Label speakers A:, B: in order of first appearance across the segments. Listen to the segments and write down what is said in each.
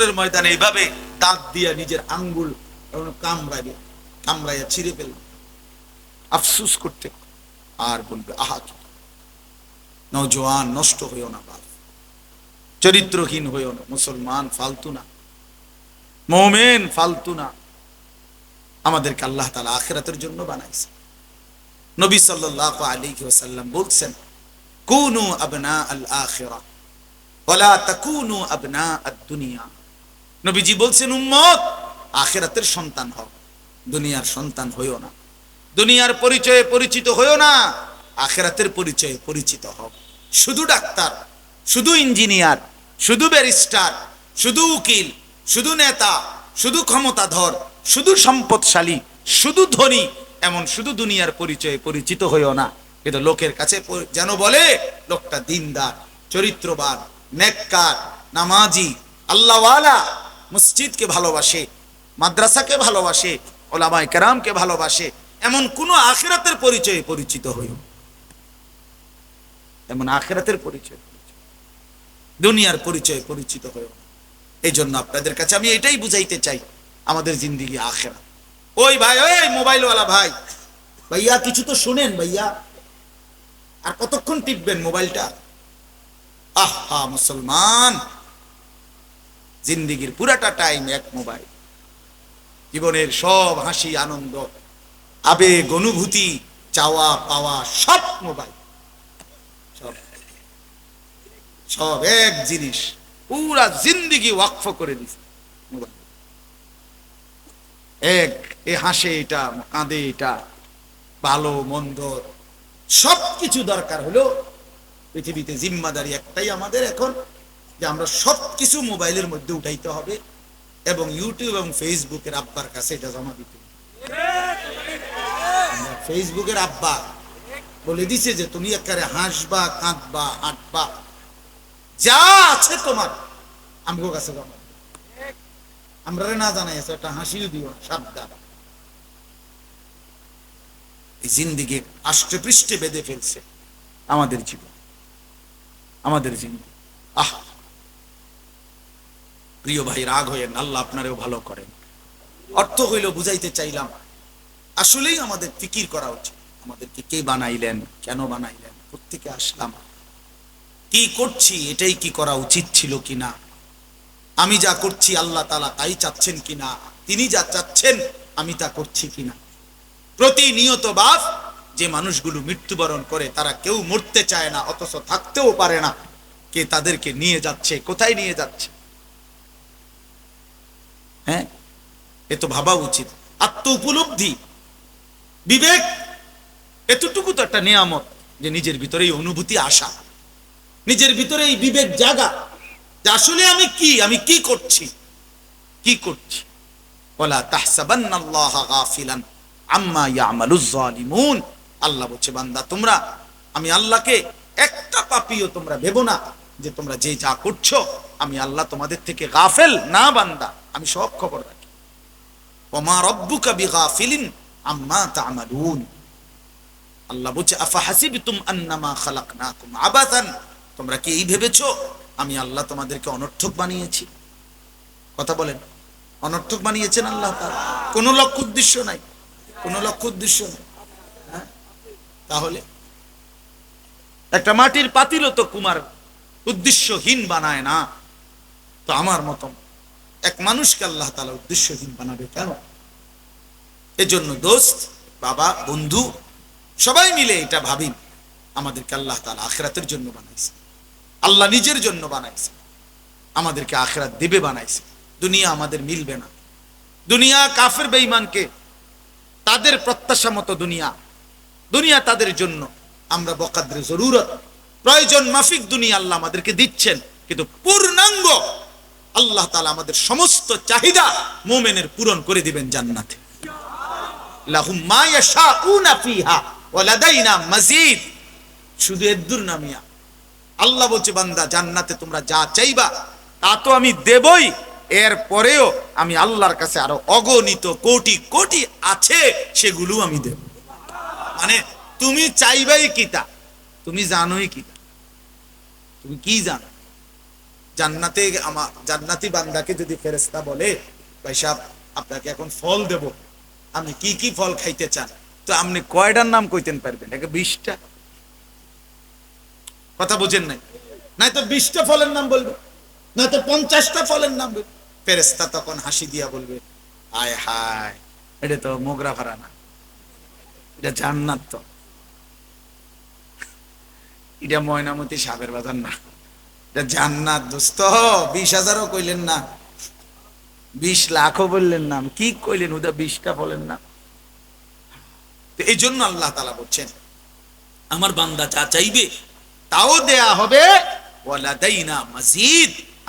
A: ময়দানে এইভাবে দাঁত দিয়া নিজের আঙ্গুল কামড়াইবে কামড়াইয়া ছিঁড়ে ফেল আফসুস করতে আর বলবে, আহা, নজওয়ান, নষ্ট হইও না বাপ। চরিত্রহীন হইও না, মুসলমান ফালতু না। মোমেন ফালতু না। আমাদেরকে আল্লাহ তালা আখেরাতের জন্য বানাইছে। নবী সাল্লাহ আলী ওসাল্লাম বলছেন, কুনু আবনা আল আখেরা ওলা তাকুনু আবনা আদ নবীজি বলছেন, উম্মত, আখেরাতের সন্তান হও। দুনিয়ার সন্তান হইও না। দুনিয়ার পরিচয়ে পরিচিত হইও না, আখেরাতের পরিচয়ে পরিচিত হও। শুধু ডাক্তার, শুধু ইঞ্জিনিয়ার, শুধু ব্যারিস্টার, শুধু উকিল, শুধু নেতা, শুধু ক্ষমতাধর, শুধু সম্পদশালী, শুধু ধনী, এমন শুধু দুনিয়ার পরিচয়ে পরিচিত হইও না। কিন্তু লোকের কাছে যেন বলে, লোকটা দিনদার, চরিত্রবান, নেককার, নামাজি, আল্লাহওয়ালা মসজিদকে ভালোবাসে, মাদ্রাসাকে ভালোবাসে ওলামাই কেরামকে ভালোবাসে, এমন কোন আখিরাতের পরিচয়ে পরিচিত হইও এমন আখিরাতের পরিচয় দুনিয়ার পরিচয়ে পরিচিত হইও এই জন্য আপনাদের কাছে আমি এটাই বুঝাইতে চাই, আমাদের জিন্দিগি আখেরা ওই ভাই, ওই মোবাইলওয়ালা ভাই, ভাইয়া কিছু তো শুনেন ভাইয়া। আর কতক্ষণ টিপবেন মোবাইলটা? আহা, মুসলমান! জিন্দিগির পুরাটা টাইম এক মোবাইল জীবনের সব হাসি, আনন্দ, আবেগ, অনুভূতি, চাওয়া, পাওয়া, সব মোবাইল সব। সব এক জিনিস। পুরা জিন্দিগি ওয়াকফ করে দিছে মোবাইল এক, এ হাসে এটা, কাঁদে এটা, ভালো, মন্দ সব কিছু দরকার হলো পৃথিবীতে জিম্মাদারি একটাই আমাদের এখন। যে আমরা সব কিছু মোবাইলের মধ্যে উঠাইতে হবে এবং ইউটিউব এবং ফেসবুকের আব্বার কাছে এটা জমা দিতে ফেসবুকের আব্বা বলে দিছে যে, তুমি একারে হাসবা, কাঁদবা আঁটবা যা আছে তোমার। আমগো কাছে জমা আমরা না জানাই আছে, একটা হাসিও দিও, সাবধান। এই জিন্দিগি আষ্টে পৃষ্ঠে বেঁধে ফেলছে আমাদের জীবন, আমাদের জিন্দিগি। প্রিয় ভাই, রাগ হয়েন, আল্লাহ আপনারেও ভালো করেন। অর্থ হইল বুঝাইতে চাইলাম, আসলেই আমাদের ফিকির করা উচিত। আমাদেরকে কে বানাইলেন, কেন বানাইলেন প্রত্যেকে আসলাম? কি করছি, এটাই কি করা উচিত ছিল কিনা? আমি যা করছি, আল্লাহ তালা তাই চাচ্ছেন কিনা? তিনি যা চাচ্ছেন, আমি তা করছি কিনা? প্রতিনিয়ত বাপ, যে মানুষগুলো মৃত্যুবরণ করে, তারা কেউ মরতে চায় না, অথচ থাকতেও পারে না। কে তাদেরকে নিয়ে যাচ্ছে, কোথায় নিয়ে যাচ্ছে? হ্যাঁ? এ তো ভাবা উচিত। আত্ম উপলব্ধি বিবেক। এতটুকু তো একটা নিয়ামত যে নিজের ভিতরে এই অনুভূতি আসা নিজের ভিতরে এই বিবেক জাগা যে আসলে আমি কি আমি কি করছি? কি করছি? ওলা তাহসাবান্নাল্লাহ গাফিলান আম্মা ইয়ামালুজ জালিমুন। আল্লাহ বলছে, বান্দা, তোমরা, আমি আল্লাহকে একটা পাপিও তোমরা ভেবো না যে তোমরা যে যা করছ, আমি আল্লাহ তোমাদের থেকে গাফেল না, বান্দা। আমি সব খবর রাখি। ওমা রব্বুকা বিগাফিলিন আম্মা তা'মালুন। আল্লাহ বলছে, আফা হাসিবতুম আন্নামা খালাকনাকুম আবাতান? তোমরা কি এই ভেবেছো? আমি আল্লাহ তোমাদেরকে অনর্থক বানিয়েছি। কথা বলেন। অনর্থক বানিয়েছেন আল্লাহ তাআলা। কোনো লক্ষ্য উদ্দেশ্য নাই। কোনো লক্ষ্য উদ্দেশ্য নেই। হ্যাঁ? তাহলে একটা মাটির পাতিলও তো কুমার উদ্দেশ্যহীন বানায় না। তো আমার মতন এক মানুষকে আল্লাহ তাআলা উদ্দেশ্যহীন বানাবে কেন? এজন্য দোস্ত, বাবা, বন্ধু, সবাই মিলে এটা ভাবিন, আমাদেরকে আল্লাহ তাআলা আখেরাতের জন্য বানাইছে। আল্লাহ নিজের জন্য বানাইছে। আমাদেরকে আখেরাত দেবে বানাইছে। দুনিয়া আমাদের মিলবে না। দুনিয়া কাফের বেঈমানকে তাদের প্রত্যাশা মতো দুনিয়া। দুনিয়া তাদের জন্য। আমরা বকাদ্রে জরুরত। প্রয়োজন মাফিক দুনিয়া আল্লাহ আমাদেরকে দিচ্ছেন। কিন্তু পূর্ণাঙ্গ আল্লাহ তাআলা আমাদের সমস্ত চাহিদা মোমেনের পূরণ করে দিবেন জান্নাতে। শুধু এদ্দুর নামিয়া আল্লাহ বলছে, বান্দা, জান্নাতে তোমরা যা চাইবা, তা তো আমি দেবই। এর পরেও আমি আল্লাহর কাছে আরও অগণিত কোটি কোটি আছে সেগুলো আমি দেব। মানে তুমি চাইবাই কিতা তুমি জানোই কিতা তুমি কি জানো? জান্নাতে আমার জান্নাতি বান্দাকে যদি ফেরেস্তা বলে, ভাই সাহেব, আপনাকে এখন ফল দেব। আপনি কি কি ফল খাইতে চান? তো আপনি কয়টার নাম কইতেন পারবেন? একে বিশটা। কথা বুঝেন নাই? নাই তো বিশটা ফলের নাম বলবে না তো পঞ্চাশটা ফলের নাম বলবে। ফেরেস্তা তখন হাসি দিয়া বলবে, আয় হায়, এটা তো মোগরা ভাড়া না। এটা জান্নাত তো। এটা ময়নামতি সাবের বাজার না। জান্নাত দোস্ত, বিশ হাজারও কইলেন না। বিশ লাখও বললেন না। কি কইলেন ওটা বিশটা বলেন না। এই জন্য আল্লাহ তালা বলছেন, আমার বান্দা যা চাইবে তাও দেয়া হবে। ওয়ালাদাইনা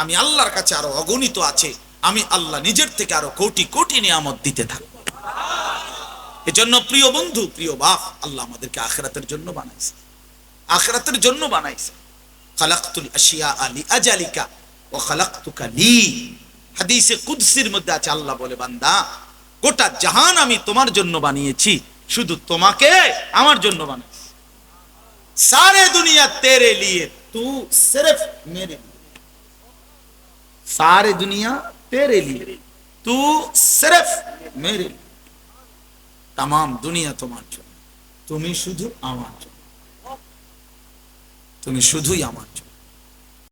A: আমি আল্লাহর কাছে আরও অগণিত আছে। আমি আল্লাহ নিজের থেকে আরও কোটি কোটি নিয়ামত দিতে থাকব এজন্য প্রিয় বন্ধু, প্রিয় বাপ, আল্লাহ আমাদেরকে আখরাতের জন্য বানাইছে। আখরাতের জন্য বানাইছে। খালাকতুল আশিয়া আলি আজালিকা ও খালাকতুকা লি হাদিসে কুদসির মধ্যে আছে আল্লাহ বলে বান্দা গোটা জাহান আমি তোমার জন্য বানিয়েছি শুধু তোমাকে আমার জন্য বানাইছি सारे दुनिया तेरे लिए तू सिर्फ मेरे लिए सारे दुनिया तेरे लिए तू सिर्फ मेरे लिए तमाम दुनिया তোমার জন্য তুমি শুধু আমার জন্য তুমি শুধুই আমার